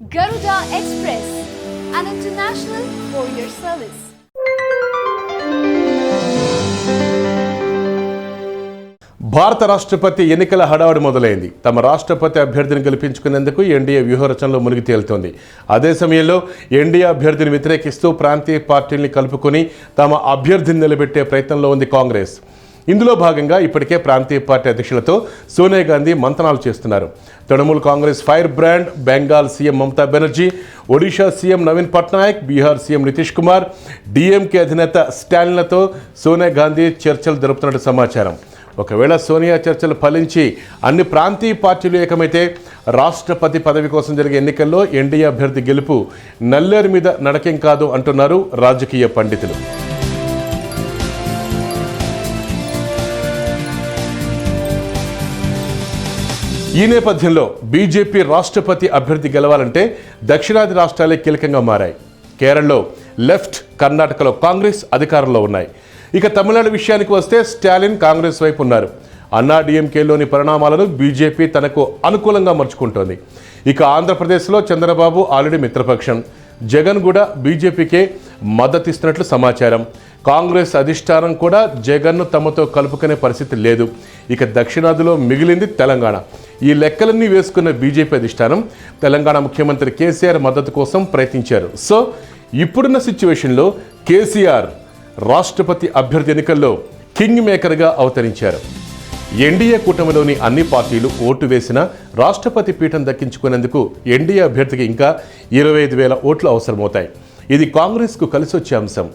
Garuda Express, an international courier service. భారత రాష్ట్రపతి ఎన్నికల హడావుడి మొదలైంది. తమ రాష్ట్రపతి అభ్యర్థిని గెలిపించుకునేందుకు ఎన్డీఏ వ్యూహరచనలో మునిగి తేలుతోంది. అదే సమయంలో ఎన్డీఏ అభ్యర్థిని వ్యతిరేకిస్తూ ప్రాంతీయ పార్టీల్ని కలుపుకొని తమ అభ్యర్థిని నిలబెట్టే ప్రయత్నంలో ఉంది కాంగ్రెస్. ఇందులో భాగంగా ఇప్పటికే ప్రాంతీయ పార్టీ అధ్యక్షులతో సోనియా గాంధీ మంతనాలు చేస్తున్నారు. Trinamool Congress firebrand Bengal CM Mamata Banerjee Odisha CM Naveen Patnaik Bihar CM Nitish Kumar DMK అధినేత స్టాలిన్లతో సోనియా గాంధీ చర్చలు జరుపుతున్నట్టు సమాచారం. ఒకవేళ సోనియా చర్చలు ఫలించి అన్ని ప్రాంతీయ పార్టీలు ఏకమైతే రాష్ట్రపతి పదవి కోసం జరిగే ఎన్నికల్లో ఎన్డీఏ అభ్యర్థి గెలుపు నల్లేరు మీద నడకేం కాదు అంటున్నారు రాజకీయ పండితులు. ఈ నేపథ్యంలో బీజేపీ రాష్ట్రపతి అభ్యర్థి గెలవాలంటే దక్షిణాది రాష్ట్రాలే కీలకంగా మారాయి. కేరళలో లెఫ్ట్ కర్ణాటకలో కాంగ్రెస్ అధికారంలో ఉన్నాయి. ఇక తమిళనాడు విషయానికి వస్తే స్టాలిన్ కాంగ్రెస్ వైపు ఉన్నారు. అన్నా డిఎంకేలోని పరిణామాలను బీజేపీ తనకు అనుకూలంగా మర్చుకుంటోంది. ఇక ఆంధ్రప్రదేశ్లో చంద్రబాబు ఆల్రెడీ మిత్రపక్షం. జగన్ కూడా బీజేపీకే మద్దతిస్తున్నట్లు సమాచారం. కాంగ్రెస్ అధిష్టానం కూడా జగన్ను తమతో కలుపుకునే పరిస్థితి లేదు. ఇక దక్షిణాదిలో మిగిలింది తెలంగాణ. ఈ లెక్కలన్నీ వేసుకున్న బీజేపీ అధిష్టానం తెలంగాణ ముఖ్యమంత్రి కేసీఆర్ మద్దతు కోసం ప్రయత్నించారు. సో ఇప్పుడున్న సిచ్యువేషన్లో కేసీఆర్ రాష్ట్రపతి అభ్యర్థి ఎన్నికల్లో కింగ్ మేకర్గా అవతరించారు. ఎన్డీఏ కూటమిలోని అన్ని పార్టీలు ఓటు వేసిన రాష్ట్రపతి పీఠం దక్కించుకునేందుకు ఎన్డీఏ అభ్యర్థికి ఇంకా ఇరవై ఐదు వేల ఓట్లు అవసరమవుతాయి. ఇది కాంగ్రెస్కు కలిసి వచ్చే అంశం.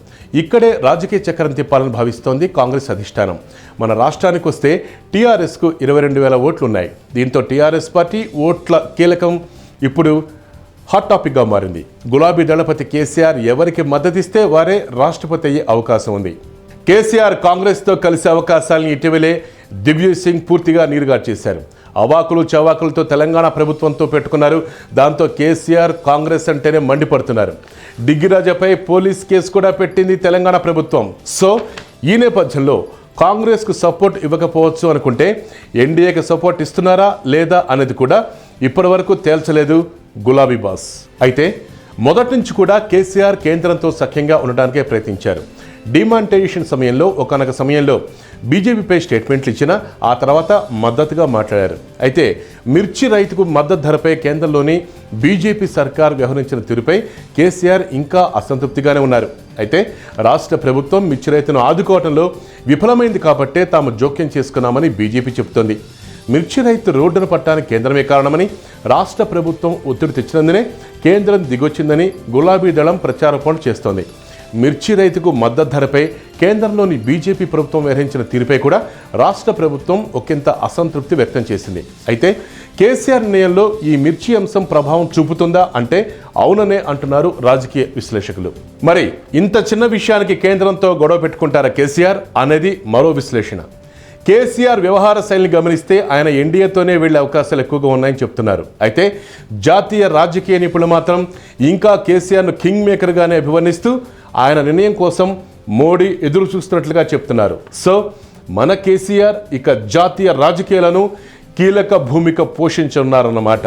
ఇక్కడే రాజకీయ చక్రం తిప్పాలని భావిస్తోంది కాంగ్రెస్ అధిష్టానం. మన రాష్ట్రానికి వస్తే టీఆర్ఎస్కు ఇరవై రెండు వేల ఓట్లు ఉన్నాయి దీంతో టీఆర్ఎస్ పార్టీ ఓట్ల కీలకం ఇప్పుడు హాట్ టాపిక్గా మారింది. గులాబీ దళపతి కేసీఆర్ ఎవరికి మద్దతిస్తే వారే రాష్ట్రపతి అయ్యే అవకాశం ఉంది. కేసీఆర్ కాంగ్రెస్తో కలిసే అవకాశాలను ఇటీవలే దిగ్విజయ్ సింగ్ పూర్తిగా నీరుగార్చేశారు. అవాకులు చవాకులతో తెలంగాణ ప్రభుత్వంతో పెట్టుకున్నారు. దాంతో కేసీఆర్ కాంగ్రెస్ అంటేనే మండిపడుతున్నారు. డిగ్గిరాజపై పోలీస్ కేసు కూడా పెట్టింది తెలంగాణ ప్రభుత్వం. సో ఈ నేపథ్యంలో కాంగ్రెస్కు సపోర్ట్ ఇవ్వకపోవచ్చు అనుకుంటే ఎన్డీఏకి సపోర్ట్ ఇస్తున్నారా లేదా అనేది కూడా ఇప్పటివరకు తేల్చలేదు గులాబీ బాస్. అయితే మొదటి నుంచి కూడా కేసీఆర్ కేంద్రంతో సఖ్యంగా ఉండడానికే ప్రయత్నించారు. డిమానిటైజేషన్ సమయంలో ఒకనొక సమయంలో బీజేపీపై స్టేట్మెంట్లు ఇచ్చిన ఆ తర్వాత మద్దతుగా మాట్లాడారు. అయితే మిర్చి రైతుకు మద్దతు ధరపై కేంద్రంలోని బీజేపీ సర్కార్ వ్యవహరించిన తీరుపై కేసీఆర్ ఇంకా అసంతృప్తిగానే ఉన్నారు. అయితే రాష్ట్ర ప్రభుత్వం మిర్చి రైతును ఆదుకోవడంలో విఫలమైంది కాబట్టే తాము జోక్యం చేసుకున్నామని బీజేపీ చెబుతోంది. మిర్చి రైతు రోడ్డును పట్టానికి కేంద్రమే కారణమని రాష్ట్ర ప్రభుత్వం ఒత్తిడి తెచ్చినందునే కేంద్రం దిగొచ్చిందని గులాబీ దళం ప్రచారపణ చేస్తోంది. మిర్చి రైతుకు మద్దతు ధరపై కేంద్రంలోని బీజేపీ ప్రభుత్వం వ్యవహరించిన తీరుపై కూడా రాష్ట్ర ప్రభుత్వం ఒకంత అసంతృప్తి వ్యక్తం చేసింది. అయితే కేసీఆర్ నిర్ణయంలో ఈ మిర్చి అంశం ప్రభావం చూపుతుందా అంటే అవుననే అంటున్నారు రాజకీయ విశ్లేషకులు. మరి ఇంత చిన్న విషయానికి కేంద్రంతో గొడవ పెట్టుకుంటారా కేసీఆర్ అనేది మరో విశ్లేషణ. కేసీఆర్ వ్యవహార శైలిని గమనిస్తే ఆయన ఎన్డీఏతోనే వెళ్ళే అవకాశాలు ఎక్కువగా ఉన్నాయని చెప్తున్నారు. అయితే జాతీయ రాజకీయ నిపుణులు మాత్రం ఇంకా కేసీఆర్ను కింగ్ మేకర్గానే అభివర్ణిస్తూ ఆయన నిర్ణయం కోసం మోడీ ఎదురు చూస్తున్నట్లుగా చెప్తున్నారు. సో మన కేసీఆర్ ఇక జాతీయ రాజకీయాలను కీలక భూమిక పోషించనున్నారన్నమాట.